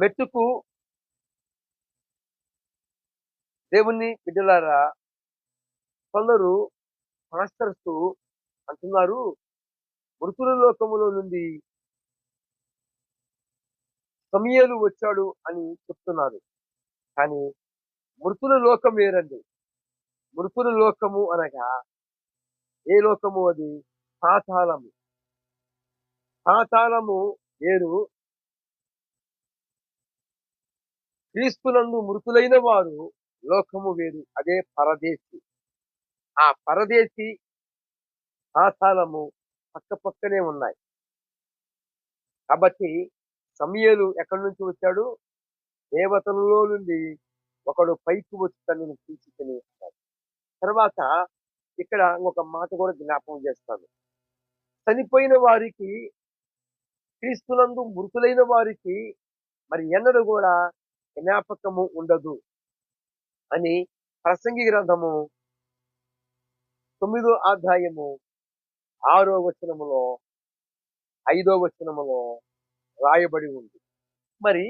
మెట్టుకు దేవుణ్ణి బిడ్డలారా కొందరు మాస్టర్స్ అంటున్నారు మృతుల లోకములో నుండి సమయలు వచ్చాడు అని చెప్తున్నారు. కానీ మృతుల లోకం వేరండి. మృతుల లోకము అనగా ఏ లోకము అది? పాతాళము. పాతాళము వేరు క్రీస్తునందు మృతులైన వారు లోకము వేరు. అదే పరదేశి. ఆ పరదేశి పాతాళము పక్క పక్కనే ఉన్నాయి. కాబట్టి సమయలు ఎక్కడి నుంచి వచ్చాడు? దేవతలలో నుండి ఒకడు పైకి వచ్చి తనను తీసుకుని తర్వాత ఇక్కడ ఒక మాట కూడా జ్ఞాపకం చేస్తాను. చనిపోయిన వారికి క్రీస్తునందు మృతులైన వారికి మరి ఎన్నడూ కూడా జ్ఞాపకము ఉండదు అని ప్రసంగి గ్రంథము తొమ్మిదో అధ్యాయము ఆరో వచనములో ఐదో వచనములో రాయబడి ఉంది. మరి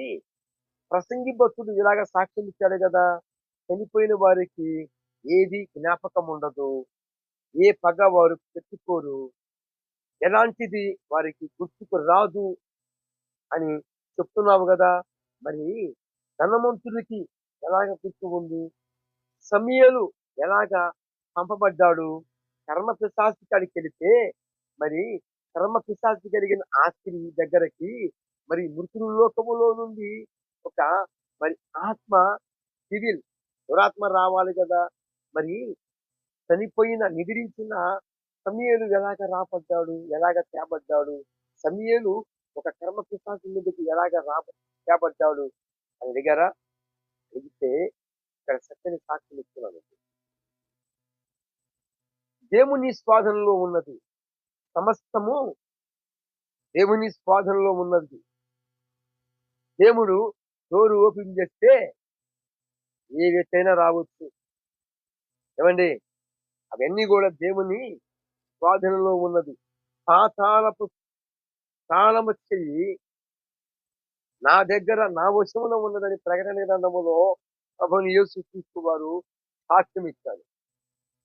ప్రసంగి భక్తుడు ఇలాగ సాక్ష్యం ఇచ్చాడు కదా చనిపోయిన వారికి ఏది జ్ఞాపకం ఉండదు ఏ పగ వారు పెట్టుకోరు ఎలాంటిది వారికి గుర్తుకు రాదు అని చెప్తున్నావు కదా మరి ధనవంతుడికి ఎలాగ గుర్తు ఉంది? సమయలు ఎలాగ పంపబడ్డాడు కర్మ పిశాచి కాడికి వెళితే మరి కర్మ పిశాచి కలిగిన ఆస్తి దగ్గరకి మరి మృతుల లోకములో నుండి ఒక మరి ఆత్మ సివిల్ దురాత్మ రావాలి కదా? మరి చనిపోయిన నిద్రించిన సమయలు ఎలాగ రాపడ్డాడు ఎలాగ తేబడ్డాడు? సమయలు ఒక కర్మ పిశాచి మీదకి ఎలాగ రా తేబడ్డాడు? అని అడిగారా? అడిగితే ఇక్కడ చక్కని సాక్షి ఇస్తున్నాను. దేవుని స్వాధనలో ఉన్నది. సమస్తము దేవుని స్వాధనలో ఉన్నది. దేవుడు డోరు ఓపెన్ చేస్తే ఏ వ్యక్తైనా రావచ్చు. ఏమండి? అవన్నీ కూడా దేవుని స్వాధీనంలో ఉన్నది. పాతాలపు తాళము చెయ్యి నా దగ్గర నా వశంలో ఉన్నదని ప్రకటన గ్రంథములో ప్రభుని యేసు క్రీస్తు వారు సాక్ష్యం ఇచ్చారు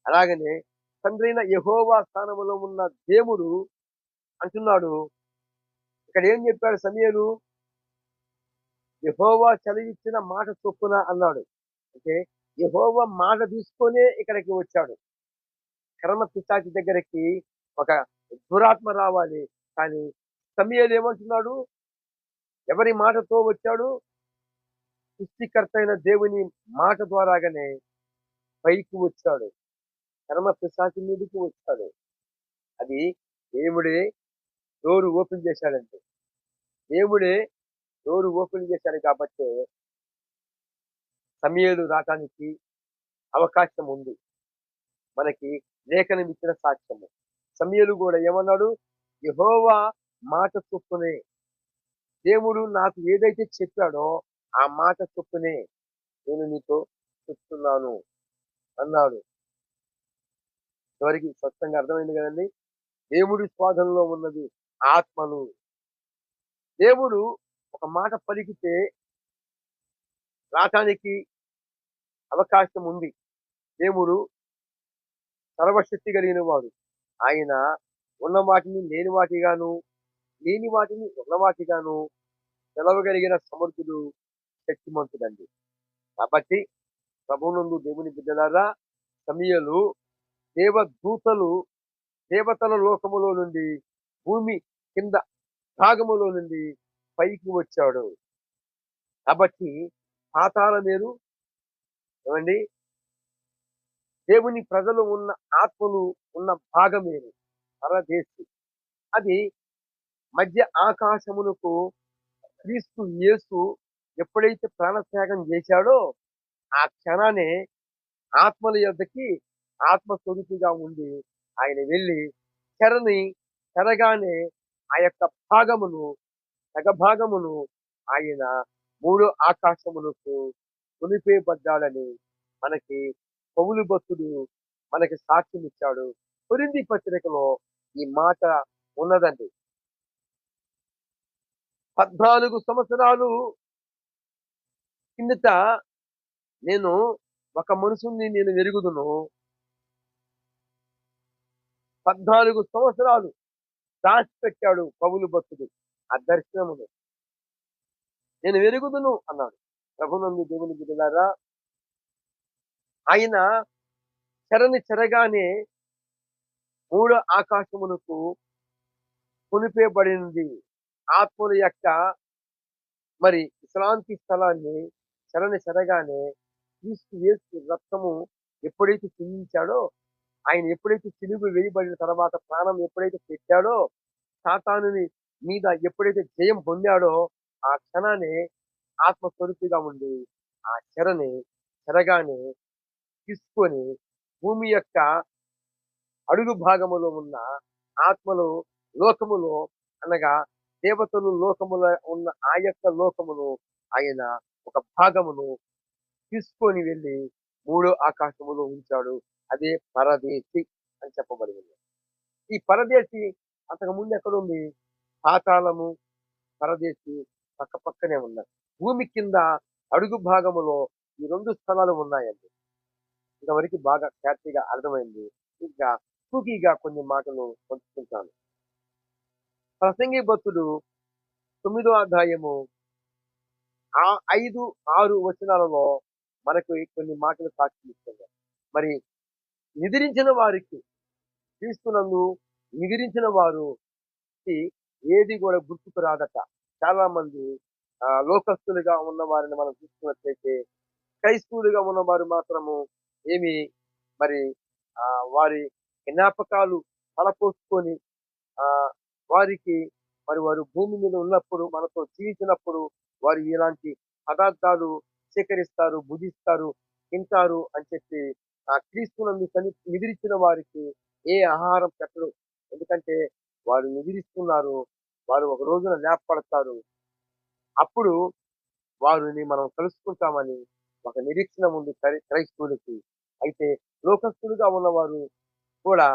అలాగనే తండ్రైన యహోవా స్థానములో ఉన్న దేవుడు అంటున్నాడు. ఇక్కడ ఏం చెప్పాడు సమీరు యహోవా చదివిచ్చిన మాట చొప్పున అన్నాడు. అంటే యహోవా మాట తీసుకొనే ఇక్కడికి వచ్చాడు. కర్మ పిశాచి దగ్గరికి ఒక దురాత్మ రావాలి. కానీ సమయలు ఏమంటున్నాడు? ఎవరి మాటతో వచ్చాడు? సృష్టికర్త అయిన దేవుని మాట ద్వారాగానే పైకి వచ్చాడు. కర్మ పిశాచి మీదకి వచ్చాడు. అది దేవుడే డోరు ఓపెన్ చేశాడంటే. దేవుడే డోరు ఓపెన్ చేశాడు కాబట్టి సమయాలు రావటానికి అవకాశం ఉంది. మనకి లేఖనం ఇచ్చిన సాక్ష్యము. సమయలు కూడా ఏమన్నాడు? యహోవా మాట చొప్పునే దేవుడు నాకు ఏదైతే చెప్పాడో ఆ మాట చొప్పునే నేను నీతో చెప్తున్నాను అన్నాడు. చివరికి స్పష్టంగా అర్థమైంది కదండి? దేవుడి స్వాధంలో ఉన్నది ఆత్మను దేవుడు ఒక మాట పలికితే రాటానికి అవకాశం ఉంది. దేవుడు సర్వశక్తి కలిగిన వాడు ఆయన ఉన్న వాటిని లేని వాటిగాను లేని వాటిని ఉన్నవాటిగాను తెలవగలిగిన సమర్థుడు శక్తిమంతుడండి. కాబట్టి ప్రభునందు దేవుని బిడ్డలారా సమయలు దేవదూతలు దేవతల లోకములో నుండి భూమి కింద భాగములో నుండి పైకి వచ్చాడు. కాబట్టి పాతాల మీరు ఏమండి? దేవుని ప్రజలు ఉన్న ఆత్మలు ఉన్న భాగమేరు పరదేశి. అది మధ్య ఆకాశమునకు క్రీస్తు యేసు ఎప్పుడైతే ప్రాణత్యాగం చేశాడో ఆ క్షణానే ఆత్మల యొద్దకి ఆత్మస్వరూపిగా ఉండి ఆయన వెళ్ళి చెరని చెరగానే ఆ యొక్క భాగమును సగభాగమును ఆయన మూడో ఆకాశమునకు కొనిపేయబడ్డాడని మనకి పౌలు భక్తుడు మనకి సాక్ష్యం ఇచ్చాడు కొరింది పత్రికలో ఈ మాట ఉన్నదండి. పద్నాలుగు సంవత్సరాలు కిందట నేను ఒక మనుషుని నేను వెరుగుదును. పద్నాలుగు సంవత్సరాలు దాచిపెట్టాడు పౌలు భక్తుడు ఆ దర్శనమును. నేను వెరుగుదును అన్నాడు. ప్రభునందు దేవుని బిడ్డలారా ఆయన చెరని చెరగానే మూడో ఆకాశమునకు కొనిపేయబడింది ఆత్మల యొక్క మరి విశ్రాంతి స్థలాన్ని చెరని చెరగానే క్రీస్తు యేసు రక్తము ఎప్పుడైతే చిందించాడో ఆయన ఎప్పుడైతే చిలుగు వేయబడిన తర్వాత ప్రాణం ఎప్పుడైతే పెట్టాడో సాతానుని మీద ఎప్పుడైతే జయం పొందాడో ఆ క్షణాన్ని ఆత్మస్వరూపిగా ఉండి ఆ చెరని చెరగానే తీసుకొని భూమి యొక్క అడుగు భాగములో ఉన్న ఆత్మలు లోకములో అనగా దేవతలు లోకముల ఉన్న ఆ యొక్క లోకమును ఆయన ఒక భాగమును తీసుకొని వెళ్ళి మూడో ఆకాశములో ఉంచాడు. అదే పరదేశి అని చెప్పబడింది. ఈ పరదేశి అంతకు ముందు ఎక్కడ పాతాళము పరదేశి పక్క పక్కనే ఉన్నాయి భూమి కింద అడుగు భాగములో ఈ రెండు స్థలాలు ఉన్నాయండి. ఇంతవరకు బాగా క్లారిటీగా అర్థమైంది. ఇంకా సూకీగా కొన్ని మాటలు పంచుకుంటాను. ప్రసంగి భక్తుడు తొమ్మిదో అధ్యాయము ఆ ఐదు ఆరు వచనాలలో మనకు కొన్ని మాటలు సాక్షి ఇస్తున్నారు మరి నిద్రించిన వారికి క్రీస్తునందు నిద్రించిన వారు ఏది కూడా గుర్తుకు రాదట. చాలా మంది ఆ, లోకస్తులుగా ఉన్న వారిని మనం చూసుకున్నట్లయితే క్రైస్తవులుగా ఉన్నవారు మాత్రము ఏమి మరి ఆ వారి జ్ఞాపకాలు తలపోసుకొని ఆ వారికి మరి వారు భూమి మీద ఉన్నప్పుడు మనతో జీవించినప్పుడు వారు ఇలాంటి పదార్థాలు సేకరిస్తారు భుజిస్తారు తింటారు అని చెప్పి ఆ క్రీస్తునందు కని నిద్రించిన వారికి ఏ ఆహారం పెట్టడు ఎందుకంటే వారు నిద్రిస్తున్నారు వారు ఒక రోజున లేపడతారు అప్పుడు వారిని మనం కలుసుకుంటామని ఒక నిరీక్షణ ఉంది క్రై- క్రైస్తవులకి. అయితే లోకస్తులుగా ఉన్నవారు కూడా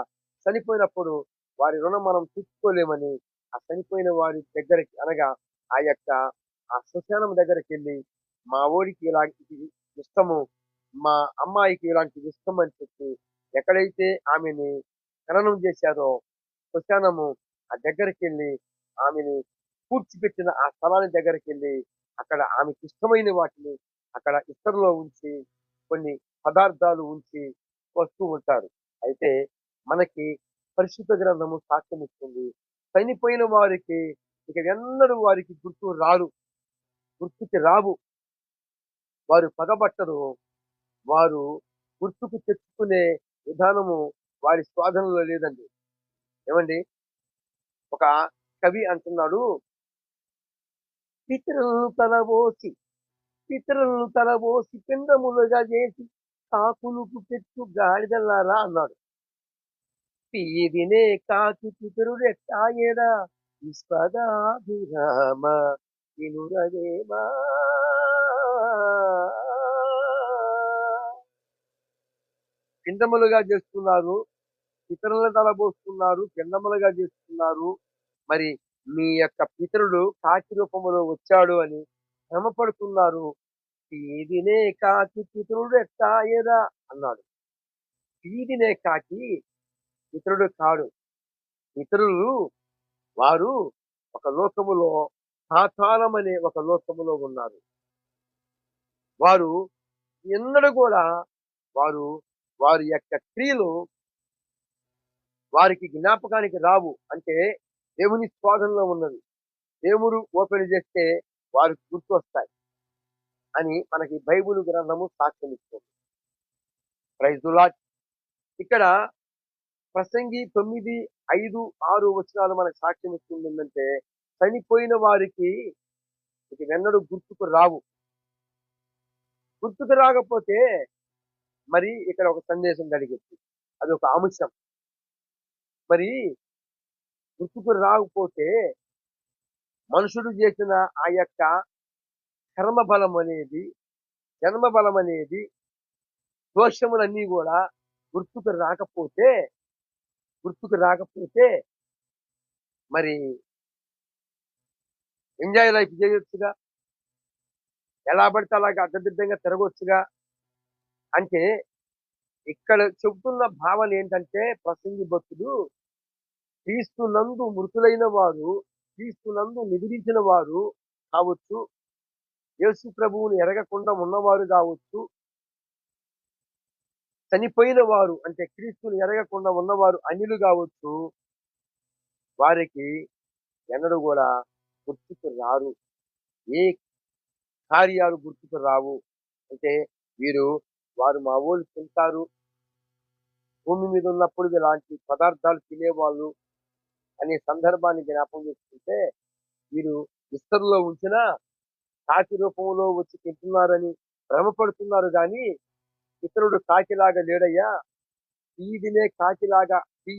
చనిపోయినప్పుడు వారి రుణం మనం తీర్చుకోలేమని ఆ చనిపోయిన వారి దగ్గరికి అనగా ఆ యొక్క ఆ శ్మశానం దగ్గరికి వెళ్ళి మా ఊరికి ఇలాంటి ఇష్టము మా అమ్మాయికి ఇలాంటి ఇష్టం అని చెప్పి ఎక్కడైతే ఆమెని ఖననం చేశారో శ్మశానము ఆ దగ్గరికి వెళ్ళి ఆమెని కూర్చిపెట్టిన ఆ స్థలాన్ని దగ్గరికి వెళ్ళి అక్కడ ఆమెకి ఇష్టమైన వాటిని అక్కడ ఇస్తరులో ఉంచి కొన్ని పదార్థాలు ఉంచి వస్తూ ఉంటారు. అయితే మనకి పరిశుద్ధ గ్రంథము సాక్ష్యమిస్తుంది. చనిపోయిన వారికి ఇక ఎన్నడూ వారికి గుర్తు రారు గుర్తుకి రావు. వారు పగబట్టరు. వారు గుర్తుకు తెచ్చుకునే విధానము వారి స్వాధీనంలో లేదండి. ఏమండి? ఒక కవి అంటున్నాడు. పితరులను తలబోసి పితరులను తలబోసి పిండములుగా చేసి కాకులకు పెట్టు గాడిదలారా అన్నాడు. పీదినే కాకి పితరుడెట్టాయేడా విస్పదాభిరామ వినురదేమా. పిండములుగా చేస్తున్నారు పితరుల తలబోస్తున్నారు పిండములుగా చేస్తున్నారు. మరి మీ యొక్క పితరుడు కాకి రూపంలో వచ్చాడు అని భ్రమపడుతున్నారు. పీదినే కాకి పితరుడు ఎట్టాయేదా అన్నాడు. పీదినే కాకి ఇతరుడు కాడు ఇతరులు వారు ఒక లోకములో పాతాళం అనే ఒక లోకములో ఉన్నారు. వారు ఎన్నడూ కూడా వారు వారి యొక్క క్రియలు వారికి జ్ఞాపకానికి రావు. అంటే దేవుని స్వాధంలో ఉన్నది దేవుడు ఓపెన్ చేస్తే వారికి గుర్తు వస్తాయి అని మనకి బైబిల్ గ్రంథము సాక్ష్యం ఇస్తుంది ప్రైజులా ఇక్కడ ప్రసంగి తొమ్మిది ఐదు ఆరు వచనాలు మనకు సాక్ష్యం ఇస్తుంది ఏంటంటే చనిపోయిన వారికి ఇక వెన్నడు గుర్తుకు రావు. గుర్తుకు రాకపోతే మరి ఇక్కడ ఒక సందేశం కలిగింది అది ఒక అంశం మరి గుర్తుకు రాకపోతే మనుషుడు చేసిన ఆ యొక్క కర్మ బలం అనేది జన్మ బలం అనేది దోషములన్నీ కూడా గుర్తుకు రాకపోతే గుర్తుకు రాకపోతే మరి ఎంజాయ్ లైఫ్ చేయొచ్చుగా? ఎలా పడితే అలాగా అడ్డదిడ్డంగా తిరగొచ్చుగా? అంటే ఇక్కడ చెబుతున్న భావన ఏంటంటే ప్రసంగి భక్తుడు క్రీస్తునందు మృతులైన వారు క్రీస్తునందు నందు వారు కావచ్చు యేసు ప్రభువుని ఎరగకుండా ఉన్నవారు కావచ్చు చనిపోయిన వారు అంటే క్రీస్తుని ఎరగకుండా ఉన్నవారు అనిలు కావచ్చు వారికి ఎన్నడూ కూడా గుర్తుకు రారు. ఏ కార్యాలు గుర్తుకు రావు. అంటే వీరు వారు మా ఊళ్ళు తింటారు. భూమి మీద ఉన్నప్పుడు ఇలాంటి పదార్థాలు తినేవాళ్ళు అనే సందర్భాన్ని జ్ఞాపకం చేసుకుంటే వీరు విస్తరులో ఉంచిన కాకి రూపంలో వచ్చి తింటున్నారని భ్రమపడుతున్నారు. కానీ ఇతరుడు కాకిలాగా లేడయ్యా. ఈదినే కాకిలాగా ఈ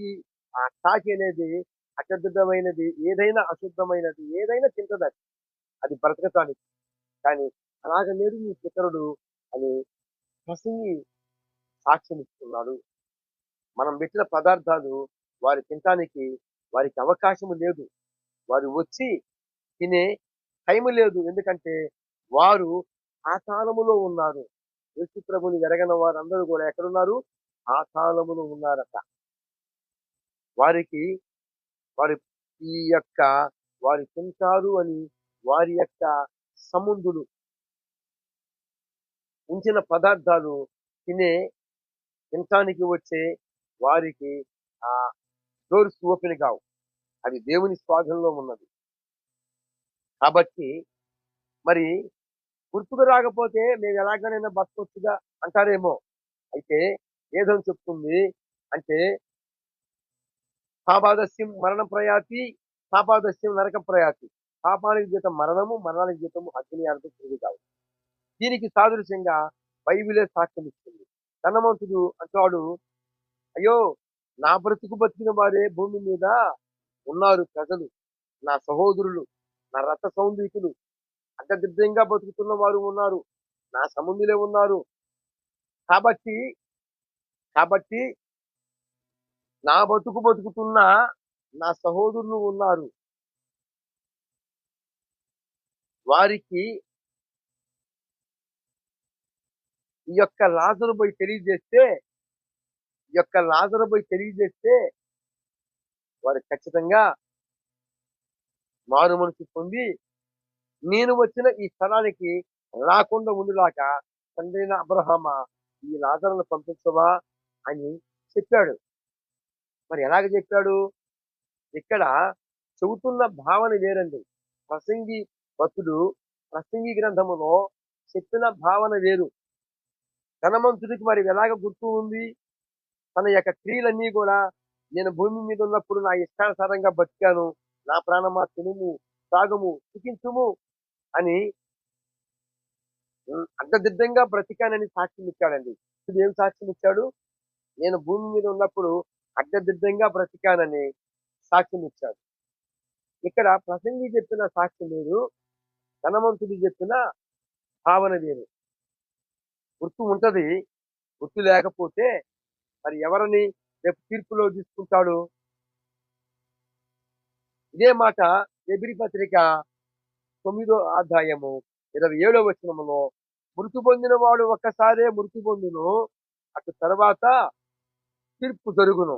ఆ కాకి అనేది అశుద్ధమైనది ఏదైనా అశుద్ధమైనది ఏదైనా తింటది అది. బ్రతకటానికి. కానీ అలాగ లేడు నీ పితరుడు అని ప్రసంగి సాక్ష్యం ఇస్తున్నాడు. మనం పెట్టిన పదార్థాలు వారి తినటానికి వారికి అవకాశం లేదు. వారు వచ్చి తినే టైం లేదు. ఎందుకంటే వారు ఆ కాలములో ఉన్నారు. యేసు ప్రభుని ఎరగని వారందరూ కూడా ఎక్కడున్నారు? ఆ ఉన్నారట. వారికి వారి ఈ యొక్క వారి తింటారు అని వారి యొక్క సముందులు ఉంచిన పదార్థాలు తినే తినటానికి వచ్చే వారికి ఆ డోర్స్ ఓపెన్ కావు. అది దేవుని స్వాధీనంలో ఉన్నది. కాబట్టి మరి గుర్తుకు రాకపోతే మేము ఎలాగైనా బతకొచ్చుగా అంటారేమో. అయితే ఏదో చెప్తుంది అంటే పాపాదస్యం మరణ ప్రయాతి పాపాదస్యం నరక ప్రయాతి. పాపానికి జీతం మరణము మరణానికి జీతము అగ్ని అర్థం తిరిగి కాదు. దీనికి సాదృశ్యంగా బైబిలే సాక్ష్యం ఇస్తుంది. ధనవంతుడు అంటాడు అయ్యో నా బ్రతుకు బతికిన వారే భూమి మీద ఉన్నారు ప్రజలు. నా సహోదరులు నా రథ సౌందర్యకులు అడ్డదిడ్డంగా బతుకుతున్న వారు ఉన్నారు. నా సముందులే ఉన్నారు. కాబట్టి కాబట్టి నా బతుకు బతుకుతున్న నా సహోదరులు ఉన్నారు. వారికి ఈ యొక్క లాజరు పోయి తెలియజేస్తే ఈ యొక్క లాజరు పోయి తెలియజేస్తే వారు ఖచ్చితంగా మారు మనసు పొంది నేను వచ్చిన ఈ స్థలానికి రాకుండా ఉండులాక తండ్రైన అబ్రహమ ఈ లాజరును పంపించవా అని చెప్పాడు. మరి ఎలాగ చెప్పాడు? ఇక్కడ చెబుతున్న భావన వేరండి. ప్రసంగి భక్తుడు ప్రసంగి గ్రంథములో చెప్పిన భావన వేరు. ధనవంతుడికి మరి ఎలాగ గుర్తు ఉంది? తన యొక్క క్రియలన్నీ కూడా నేను భూమి మీద ఉన్నప్పుడు నా ఇష్టానుసారంగా బతికాను. నా ప్రాణమా తినుము తాగము చికించుము అని ఉమ్, అడ్డదిడ్డంగా బ్రతికానని సాక్ష్యం ఇచ్చాడండి ఇప్పుడు ఏం సాక్ష్యం ఇచ్చాడు నేను భూమి మీద ఉన్నప్పుడు అడ్డదిడ్డంగా బ్రతికానని సాక్ష్యం ఇచ్చాడు ఇక్కడ ప్రసంగి చెప్పిన సాక్ష్యం వేరు ధనవంతుడు చెప్పిన భావన వేరు. గుర్తు ఉంటది. గుర్తు లేకపోతే మరి ఎవరిని రేపు తీర్పులో తీసుకుంటాడు? ఇదే మాట ఎబిరి పత్రిక తొమ్మిదో అధ్యాయము ఇరవై ఏడో వచనములో మృతి పొందిన వాడు ఒక్కసారే మృతి పొందును అటు తర్వాత తీర్పు జరుగును.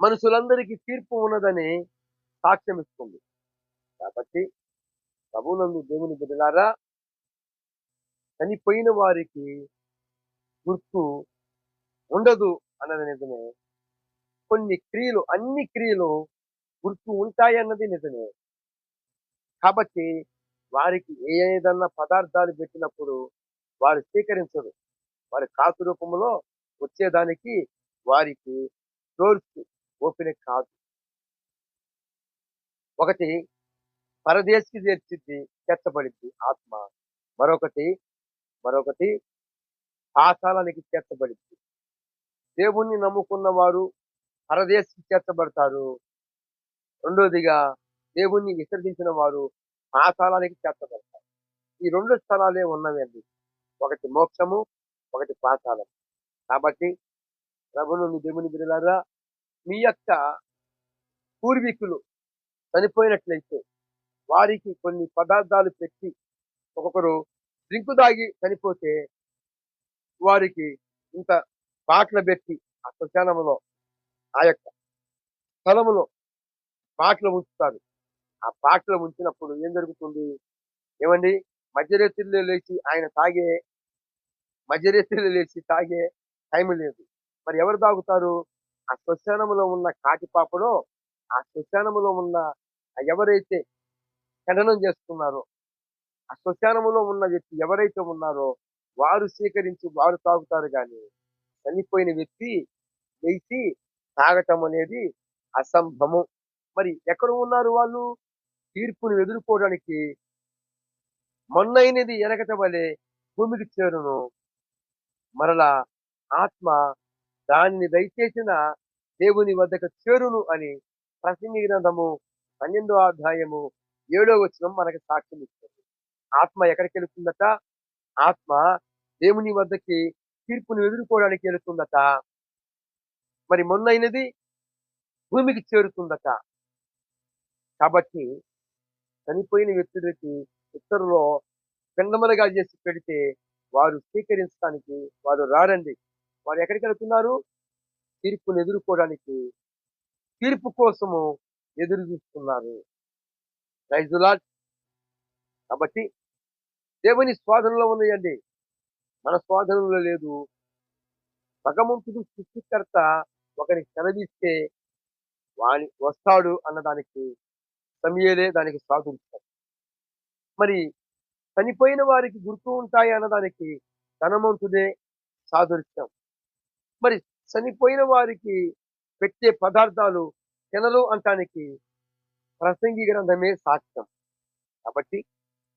మనుషులందరికీ తీర్పు ఉన్నదని సాక్ష్యం ఇస్తుంది. కాబట్టి ప్రభునందు దేవుని బిడ్డలారా చనిపోయిన వారికి గుర్తు ఉండదు అన్నది నిజమే. కొన్ని క్రియలు అన్ని క్రియలు గుర్తు ఉంటాయన్నది నిజమే. కాబట్టి వారికి ఏ ఏదన్నా పదార్థాలు పెట్టినప్పుడు వారు స్వీకరించరు. వారి కాసు రూపంలో వచ్చేదానికి వారికి డోర్స్ ఓపెన్ కాదు. ఒకటి పరదేశికి చేర్చిద్ది చేర్చబడింది ఆత్మ. మరొకటి మరొకటి పాతాళానికి చేర్చబడింది దేవుణ్ణి నమ్ముకున్న వారు పరదేశికి చేర్చబడతారు. రెండోదిగా దేవుణ్ణి విసర్జించిన వారు పాతాళానికి చేర్చబడతారు. ఈ రెండు స్థలాలే ఉన్నవండి ఒకటి మోక్షము ఒకటి పాతాళం కాబట్టి ప్రభుని దేవుని బిడ్డలారా మీ యొక్క పూర్వీకులు చనిపోయినట్లయితే వారికి కొన్ని పదార్థాలు పెట్టి ఒక్కొక్కరు డ్రింకు తాగి చనిపోతే వారికి ఇంత పాటలు పెట్టి ఆ శ్మశానంలో ఆ యొక్క స్థలములో పాటలు ఉంచుతారు. ఆ పాటలు ఉంచినప్పుడు ఏం జరుగుతుంది? ఏమండి? మధ్యరేత్రిలో లేచి ఆయన తాగే మధ్యరేత్రిలో లేచి తాగే టైం లేదు. మరి ఎవరు తాగుతారు? ఆ శ్మశానములో ఉన్న కాటిపాపలో ఆ శ్మశానములో ఉన్న ఎవరైతే ఖననం చేస్తున్నారో ఆ శ్మశానములో ఉన్న వ్యక్తి ఎవరైతే ఉన్నారో వారు స్వీకరించి వారు తాగుతారు కానీ చనిపోయిన వ్యక్తి లేచి తాగటం అనేది అసంభవం. మరి ఎక్కడ ఉన్నారు వాళ్ళు? తీర్పుని ఎదుర్కోవడానికి మొన్నైనది ఎనకట వలె భూమికి చేరును. మరలా ఆత్మ దానిని దయచేసిన దేవుని వద్దకు చేరును అని ప్రసంగి గ్రంథము పన్నెండో అధ్యాయము ఏడో వచనం మనకు సాక్ష్యం ఇస్తుంది. ఆత్మ ఎక్కడికి వెళుతుందట? ఆత్మ దేవుని వద్దకి తీర్పును ఎదుర్కోవడానికి వెళుతుందట. మరి మొన్నైనది భూమికి చేరుతుందట. కాబట్టి చనిపోయిన వ్యక్తులకి ఉత్తరులో పిండమలుగా చేసి పెడితే వారు స్వీకరించడానికి వారు రారండి. వారు ఎక్కడికి వెళ్తున్నారు? తీర్పును ఎదుర్కోవడానికి తీర్పు కోసము ఎదురు చూస్తున్నారు. రైజులాట్ కాబట్టి దేవుని స్వాధీనంలో ఉన్నాయండి. మన స్వాధీనంలో లేదు. భగవంతుడు సృష్టికర్త ఒకరిని సెలవిస్తే వాని వస్తాడు అన్నదానికి సమయలే దానికి సాధించారు. మరి చనిపోయిన వారికి గుర్తు ఉంటాయి అన్నదానికి ధనవంతుడే సాదృశ్యం. మరి చనిపోయిన వారికి పెట్టే పదార్థాలు తినలు అంటానికి ప్రసంగి గ్రంథమే సాక్ష్యం. కాబట్టి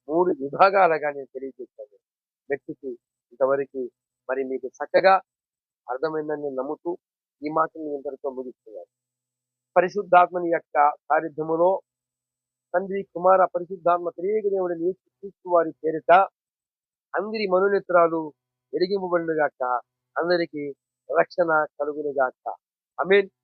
మూడు విభాగాలుగా నేను తెలియజేశాను. వ్యక్తికి ఇంతవరకు మరి మీకు చక్కగా అర్థమైందని నేను నమ్ముతూ ఈ మాటను ఇంతటితో ముగిస్తున్నాను. పరిశుద్ధాత్మని యొక్క సారిధ్యములో తండ్రి కుమార పరిశుద్ధాత్మ త్రియేక దేవుడి క్రీస్తు వారి పేరిట అందరి మనోనేత్రాలు ఎరిగింపబడినగాక అందరికి రక్షణ కలుగునుగాక. అమీన్